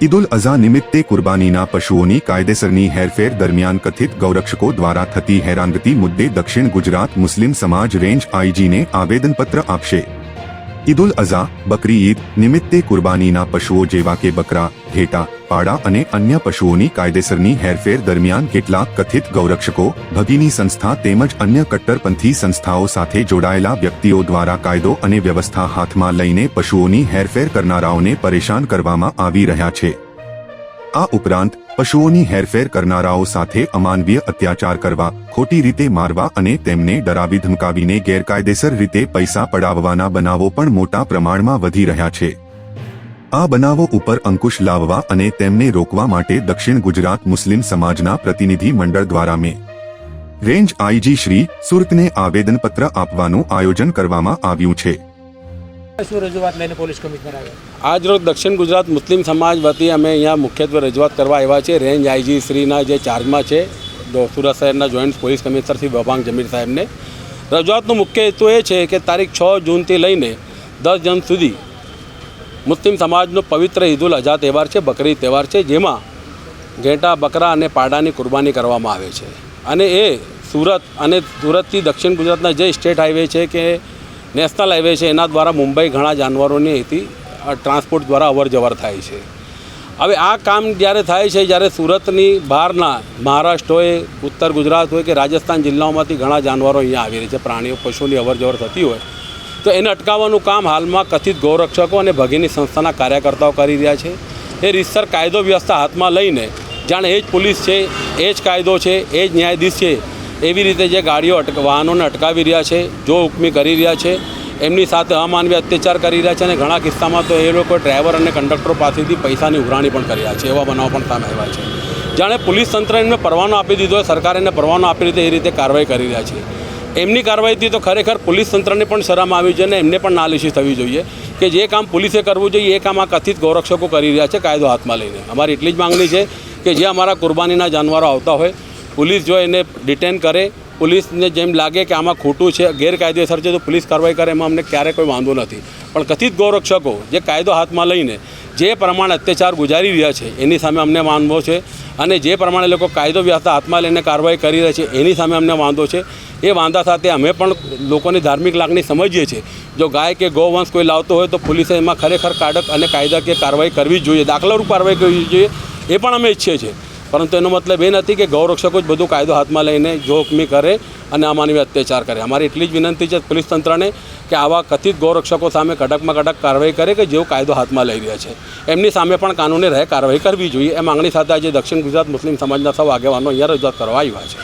ઈદુલ અઝા નિમિત્તે કુરબાનીના પશુઓની કાયદેસરની હેરફેર દરમિયાન કથિત ગૌરક્ષકો દ્વારા થતી હેરાનગતિ મુદ્દે દક્ષિણ ગુજરાત મુસ્લિમ સમાજ રેન્જ આઈજીને આવેદનપત્ર આપશે. ઈદુલ અઝા બકરી ઈદ નિમિત્તે કુરબાનીના પશુઓ જેવા કે બકરા, ઘેટા પાડા અને અન્ય પશુઓની કાયદેસરની હેરફેર દરમિયાન કેટલાક કથિત ગૌરક્ષકો, ભગીની સંસ્થા તેમજ અન્ય કટ્ટરપંથી સંસ્થાઓ સાથે જોડાયેલા વ્યક્તિઓ દ્વારા કાયદો અને વ્યવસ્થા હાથમાં લઈને પશુઓની હેરફેર કરનારાઓને પરેશાન કરવામાં આવી રહ્યા છે. આ ઉપરાંત, પશુઓની હેરફેર કરનારાઓ સાથે અમાનવીય અત્યાચાર કરવા, ખોટી રીતે મારવા અને તેમને ડરાવી ધમકાવીને ગેરકાયદેસર રીતે પૈસા પડાવવાના બનાવો પણ મોટા પ્રમાણમાં વધી રહ્યા છે. આ બનાવો ઉપર અંકુશ લાવવા અને તેમને રોકવા માટે દક્ષિણ ગુજરાત મુસ્લિમ સમાજના પ્રતિનિધિ મંડળ દ્વારા મે. રેન્જ આઈજી શ્રી સુરતને આવેદનપત્ર આપવાનું આયોજન કરવામાં આવ્યું છે. આજ રજૂઆત લઈને પોલીસ કમિશનર આવ્યા? આજરોજ દક્ષિણ ગુજરાત મુસ્લિમ સમાજ વતી અમે અહીંયા મુખ્યત્વે રજૂઆત કરવા આવ્યા છે રેન્જ આઈજી શ્રીના જે ચાર્જમાં છે સુરત શહેરના જોઈન્ટ પોલીસ કમિશનર શ્રી બબાંગ જમીર સાહેબને. રજૂઆતનો મુખ્ય હેતુ એ છે કે તારીખ છ જૂનથી લઈને દસ જૂન સુધી મુસ્લિમ સમાજનો પવિત્ર ઈદુલ અઝા તહેવાર છે, બકરી તહેવાર છે, જેમાં ઘેટા, બકરા અને પાડાની કુરબાની કરવામાં આવે છે. અને એ સુરત અને સુરતથી દક્ષિણ ગુજરાતના જે સ્ટેટ હાઈવે છે કે નેશનલ હાઈવે છે, એના દ્વારા મુંબઈ ઘણા જાનવરોની અહીંથી ટ્રાન્સપોર્ટ દ્વારા અવરજવર થાય છે. હવે આ કામ જ્યારે થાય છે, જ્યારે સુરતની બહારના મહારાષ્ટ્ર હોય, ઉત્તર ગુજરાત હોય કે રાજસ્થાન જિલ્લાઓમાંથી ઘણા જાનવરો અહીંયા આવી રહી છે, પ્રાણીઓ, પશુની અવરજવર થતી હોય તો એને અટકાવવાનું કામ હાલમાં કથિત ગૌરક્ષકો અને ભગીની સંસ્થાના કાર્યકર્તાઓ કરી રહ્યા છે. એ રીતસર કાયદો વ્યવસ્થા હાથમાં લઈને જાણે એ જ પોલીસ છે, એ જ કાયદો છે, એ જ ન્યાયાધીશ છે, એવી રીતે જે ગાડીઓ અટક, વાહનોને અટકાવી રહ્યા છે, જો હુકમી કરી રહ્યા છે, એમની સાથે અમાનવી અત્યાચાર કરી રહ્યા છે અને ઘણા કિસ્સામાં તો એ લોકો ડ્રાઈવર અને કંડક્ટરો પાસેથી પૈસાની ઉઘરાણી પણ કરી રહ્યા છે, એવા બનાવ પણ સામે આવ્યા છે. જાણે પોલીસ તંત્ર એમને પરવાનો આપી દીધો સરકાર એને પરવાનો આપી દીધો એ રીતે કાર્યવાહી કરી રહ્યા છે. એમની કાર્યવાહીથી તો ખરેખર પોલીસ તંત્રને પણ શરમ આવી છે અને એમને પણ નાલિશી થવી જોઈએ કે જે કામ પોલીસે કરવું જોઈએ, એ કામ આ કથિત ગૌરક્ષકો કરી રહ્યા છે કાયદો હાથમાં લઈને. અમારી એટલી જ માંગણી છે કે જે અમારા કુરબાનીના જાનવરો આવતા હોય, પોલીસ જો એને ડિટેન કરે, પોલીસને જેમ લાગે કે આમાં ખોટું છે, ગેરકાયદેસર છે, તો પોલીસ કાર્યવાહી કરે, એમાં અમને ક્યારેય કોઈ વાંધો નથી. પણ કથિત ગૌરક્ષકો જે કાયદો હાથમાં લઈને જે પ્રમાણે અત્યાચાર ગુજારી રહ્યા છે, એની સામે અમને વાંધો છે અને જે પ્રમાણે લોકો કાયદો વ્યવસ્થા હાથમાં લઈને કાર્યવાહી કરી રહ્યા છે, એની સામે અમને વાંધો છે. એ વાંધા સાથે અમે પણ લોકોની ધાર્મિક લાગણી સમજીએ છીએ. જો ગાય કે ગૌવંશ કોઈ લાવતો હોય તો પોલીસે એમાં ખરેખર કાઢક અને કાયદાકીય કાર્યવાહી કરવી જ જોઈએ. દાખલારૂપ કાર્યવાહી કરવી જોઈએ એ પણ અમે ઈચ્છીએ છીએ. પરંતુ એનો મતલબ એ નથી કે ગૌરક્ષકો જ બધું કાયદો હાથમાં લઈને જોખમી કરે અને આ માનવી અત્યાચાર કરે. અમારી એટલી જ વિનંતી છે પોલીસ તંત્રને કે આવા કથિત ગૌરક્ષકો સામે કડકમાં કડક કાર્યવાહી કરે કે જેઓ કાયદો હાથમાં લઈ રહ્યા છે. એમની સામે પણ કાનૂની રહે કાર્યવાહી કરવી જોઈએ. એ માંગણી સાથે આજે દક્ષિણ ગુજરાત મુસ્લિમ સમાજના સૌ આગેવાનો અહીંયા રજૂઆત કરવા આવ્યા છે.